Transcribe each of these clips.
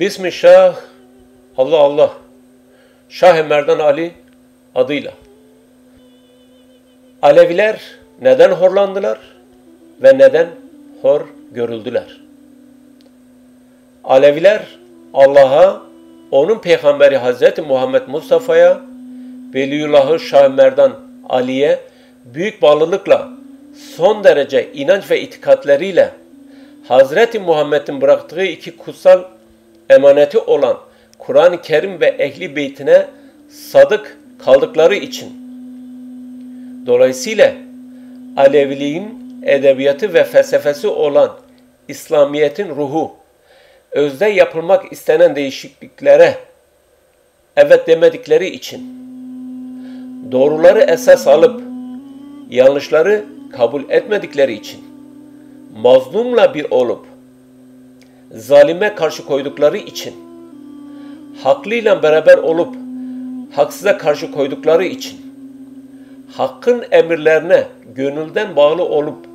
Bismi Şah, Allah Allah, Şah-ı Merdan Ali adıyla. Aleviler neden horlandılar ve neden hor görüldüler? Aleviler Allah'a, onun peygamberi Hazreti Muhammed Mustafa'ya, Veliyullah'ı Şah-ı Merdan Ali'ye büyük bağlılıkla son derece inanç ve itikatleriyle Hazreti Muhammed'in bıraktığı iki kutsal emaneti olan Kur'an-ı Kerim ve Ehli Beytine sadık kaldıkları için. Dolayısıyla Aleviliğin edebiyatı ve felsefesi olan İslamiyet'in ruhu, özde yapılmak istenen değişikliklere evet demedikleri için, doğruları esas alıp yanlışları kabul etmedikleri için, mazlumla bir olup, zalime karşı koydukları için, haklıyla beraber olup, haksıza karşı koydukları için, hakkın emirlerine gönülden bağlı olup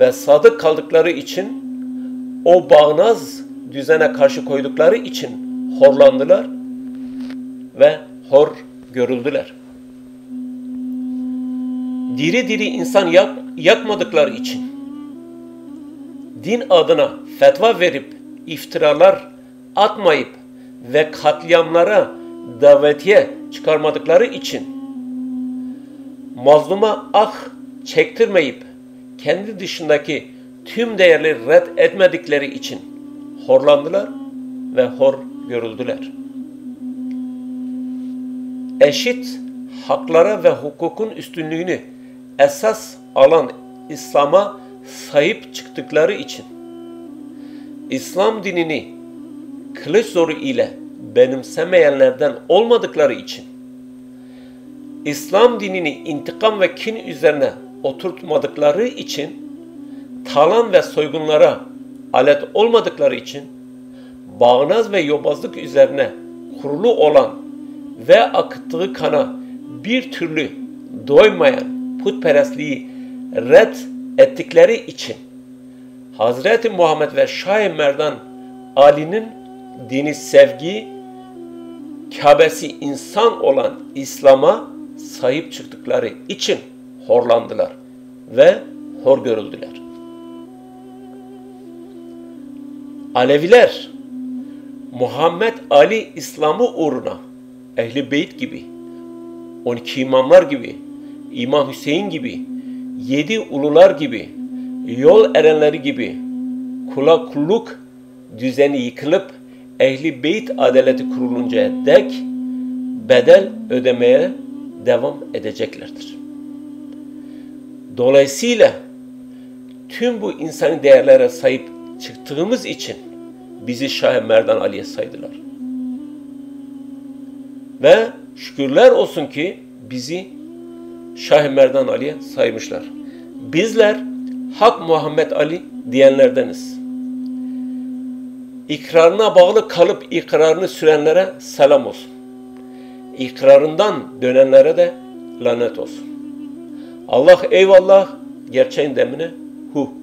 ve sadık kaldıkları için, o bağnaz düzene karşı koydukları için horlandılar ve hor görüldüler. Diri diri insan yak, yakmadıkları için, din adına fetva verip iftiralar atmayıp ve katliamlara davetiye çıkarmadıkları için mazluma ah çektirmeyip kendi dışındaki tüm değerleri red etmedikleri için horlandılar ve hor görüldüler. Eşit haklara ve hukukun üstünlüğünü esas alan İslam'a sahip çıktıkları için İslam dinini kılıç zoru ile benimsemeyenlerden olmadıkları için İslam dinini intikam ve kin üzerine oturtmadıkları için talan ve soygunlara alet olmadıkları için bağnaz ve yobazlık üzerine kurulu olan ve akıttığı kana bir türlü doymayan putperestliği red ettikleri için Hazreti Muhammed ve Şah-ı Merdan Ali'nin dini sevgi, Kabe'si insan olan İslam'a sahip çıktıkları için horlandılar ve hor görüldüler. Aleviler Muhammed Ali İslam'ı uğruna Ehli Beyt gibi, 12 imamlar gibi, İmam Hüseyin gibi, yedi ulular gibi, yol erenleri gibi kula kulluk düzeni yıkılıp ehli beyt adaleti kuruluncaya dek bedel ödemeye devam edeceklerdir. Dolayısıyla tüm bu insani değerlere sahip çıktığımız için bizi Şah Merdan Ali'ye saydılar. Ve şükürler olsun ki bizi Şah Merdan Ali'ye saymışlar. Bizler Hak Muhammed Ali diyenlerdeniz. İkrarına bağlı kalıp ikrarını sürenlere selam olsun. İkrarından dönenlere de lanet olsun. Allah eyvallah gerçeğin demine hu.